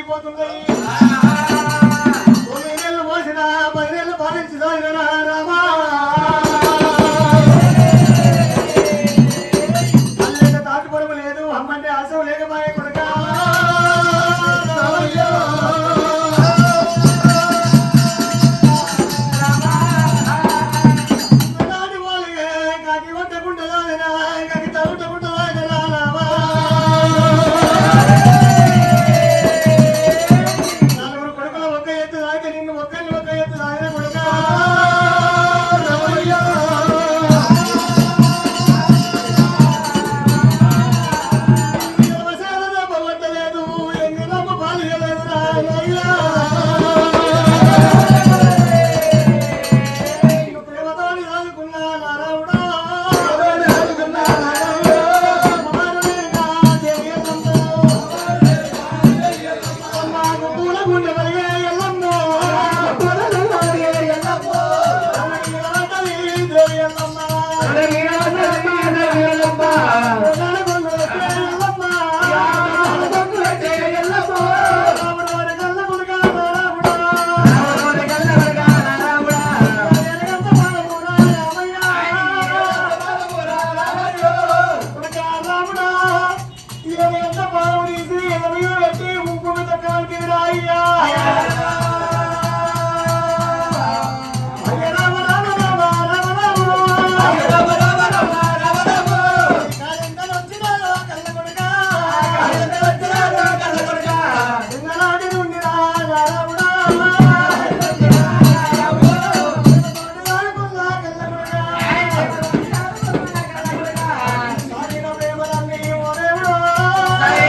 అయిపోతున్నాయి తొమ్మిది నెలలు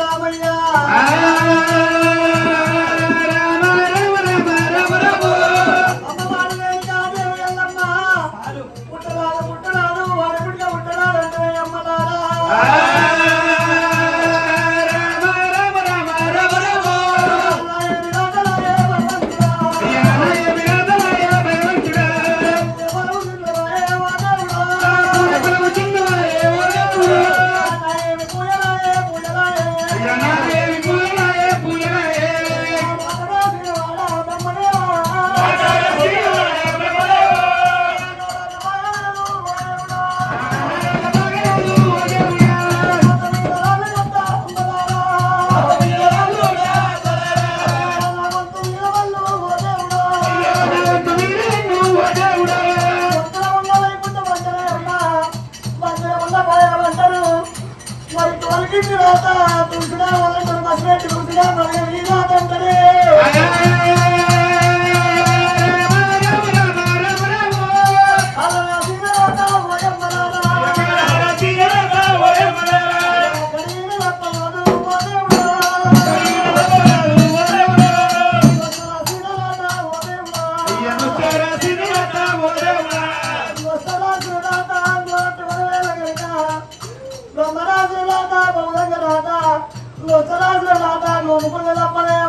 ராமண்ணா కుంకుడా మనం బస్ పెట్టుకుంటున్నా మన మీద Walaupun.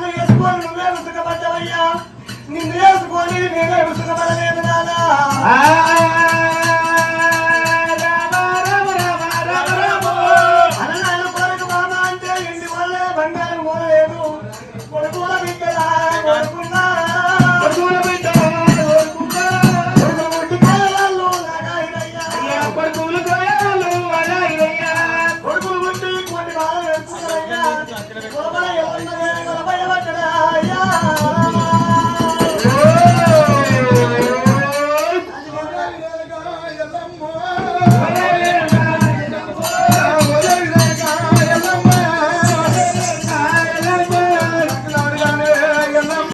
నన్ను వేసుకొని నువ్వే ఉసుకపడ్డవయ్యా నిన్ను వేసుకొని నేనే ఉసుకపడలేదు నానా.